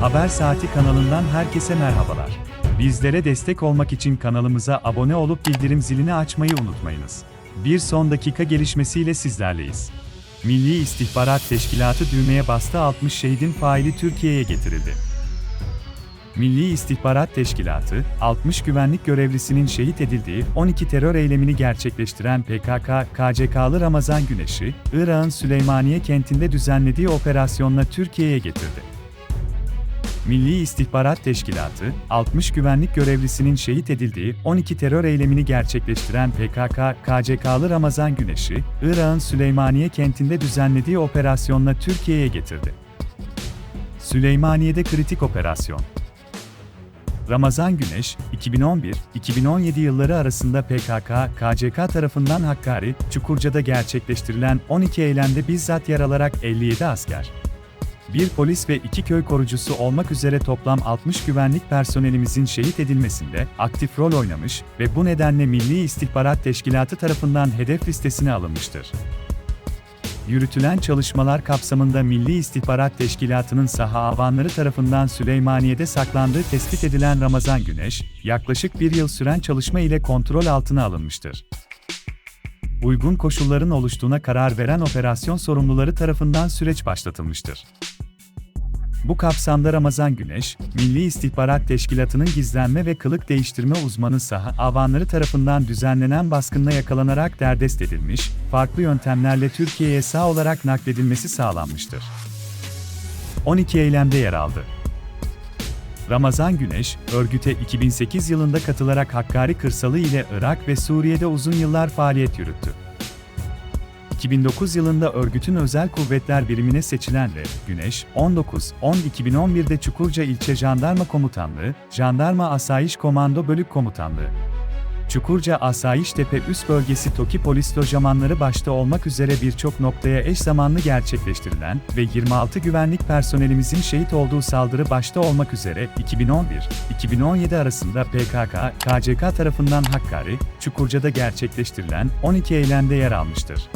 Haber Saati kanalından herkese merhabalar. Bizlere destek olmak için kanalımıza abone olup bildirim zilini açmayı unutmayınız. Bir son dakika gelişmesiyle sizlerleyiz. Milli İstihbarat Teşkilatı düğmeye bastı 60 şehidin faili Türkiye'ye getirildi. Milli İstihbarat Teşkilatı, 60 güvenlik görevlisinin şehit edildiği 12 terör eylemini gerçekleştiren PKK, KCK'lı Ramazan Güneş'i, Irak'ın Süleymaniye kentinde düzenlediği operasyonla Türkiye'ye getirdi. Milli İstihbarat Teşkilatı, 60 güvenlik görevlisinin şehit edildiği 12 terör eylemini gerçekleştiren PKK, KCK'lı Ramazan Güneş'i, Irak'ın Süleymaniye kentinde düzenlediği operasyonla Türkiye'ye getirdi. Süleymaniye'de kritik operasyon. Ramazan Güneş, 2011-2017 yılları arasında PKK, KCK tarafından Hakkari, Çukurca'da gerçekleştirilen 12 eylemde bizzat yer alarak 57 asker, bir polis ve iki köy korucusu olmak üzere toplam 60 güvenlik personelimizin şehit edilmesinde aktif rol oynamış ve bu nedenle Milli İstihbarat Teşkilatı tarafından hedef listesine alınmıştır. Yürütülen çalışmalar kapsamında Milli İstihbarat Teşkilatı'nın saha avanları tarafından Süleymaniye'de saklandığı tespit edilen Ramazan Güneş, yaklaşık bir yıl süren çalışma ile kontrol altına alınmıştır. Uygun koşulların oluştuğuna karar veren operasyon sorumluları tarafından süreç başlatılmıştır. Bu kapsamda Ramazan Güneş, Milli İstihbarat Teşkilatı'nın gizlenme ve kılık değiştirme uzmanı saha avanları tarafından düzenlenen baskınla yakalanarak derdest edilmiş, farklı yöntemlerle Türkiye'ye sağ olarak nakledilmesi sağlanmıştır. 12 eylemde yer aldı. Ramazan Güneş, örgüte 2008 yılında katılarak Hakkari kırsalı ile Irak ve Suriye'de uzun yıllar faaliyet yürüttü. 2009 yılında örgütün özel kuvvetler birimine seçilen ve Güneş, 19-10-2011'de Çukurca İlçe Jandarma Komutanlığı, Jandarma Asayiş Komando Bölük Komutanlığı, Çukurca Asayiş Tepe Üst Bölgesi TOKİ polis lojamanları başta olmak üzere birçok noktaya eş zamanlı gerçekleştirilen ve 26 güvenlik personelimizin şehit olduğu saldırı başta olmak üzere 2011-2017 arasında PKK, KCK tarafından Hakkari, Çukurca'da gerçekleştirilen 12 eylemde yer almıştır.